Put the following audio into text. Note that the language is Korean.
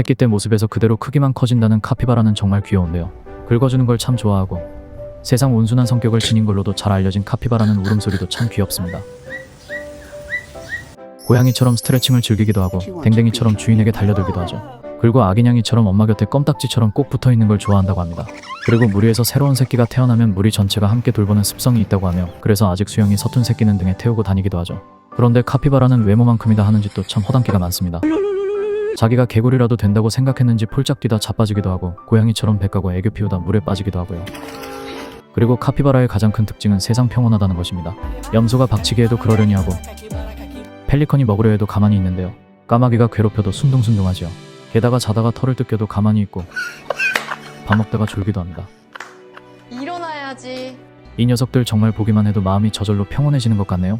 새끼 때 모습에서 그대로 크기만 커진다는 카피바라는 정말 귀여운데요. 긁어주는 걸 참 좋아하고 세상 온순한 성격을 지닌 걸로도 잘 알려진 카피바라는 울음소리도 참 귀엽습니다. 고양이처럼 스트레칭을 즐기기도 하고 댕댕이처럼 주인에게 달려들기도 하죠. 그리고 아기냥이처럼 엄마 곁에 껌딱지처럼 꼭 붙어 있는 걸 좋아한다고 합니다. 그리고 무리에서 새로운 새끼가 태어나면 무리 전체가 함께 돌보는 습성이 있다고 하며 그래서 아직 수영이 서툰 새끼는 등에 태우고 다니기도 하죠. 그런데 카피바라는 외모만큼이다 하는 짓도 참 허당기가 많습니다. 자기가 개구리라도 된다고 생각했는지 폴짝 뛰다 자빠지기도 하고 고양이처럼 배 까고 애교 피우다 물에 빠지기도 하고요. 그리고 카피바라의 가장 큰 특징은 세상 평온하다는 것입니다. 염소가 박치기 해도 그러려니 하고 펠리컨이 먹으려 해도 가만히 있는데요. 까마귀가 괴롭혀도 순둥순둥하지요. 게다가 자다가 털을 뜯겨도 가만히 있고 밥 먹다가 졸기도 합니다. 일어나야지. 이 녀석들 정말 보기만 해도 마음이 저절로 평온해지는 것 같네요.